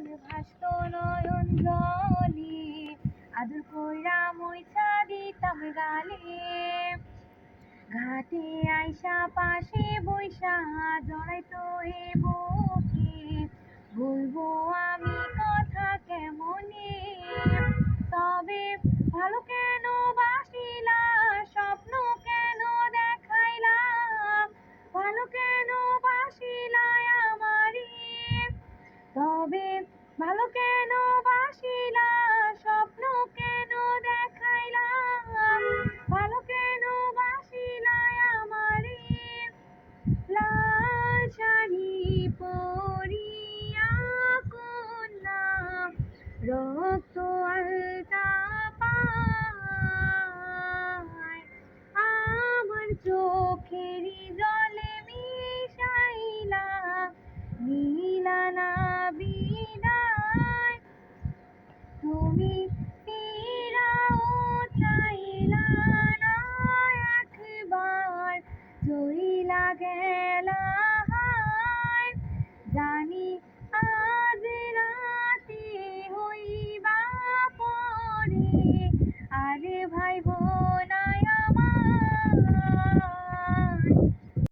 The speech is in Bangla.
যখন ভাসত নয়ন জলে, আদর কইরা মইছা দিতাম গালে। ঘাটে আইসা পাশে বৈশা, জড়াইতো এ বুকে। তবে ভালো কেন বাসিলা, স্বপ্ন কেন দেখাইলাম ভালো কেন বাসিলা আমারে লাল শাড়ি পরিয়া করলাম রক্ত আলতা পায়, আমার চোখের গেলা জানি আজ রাতে হইবা পরে। আরে ভাই বোন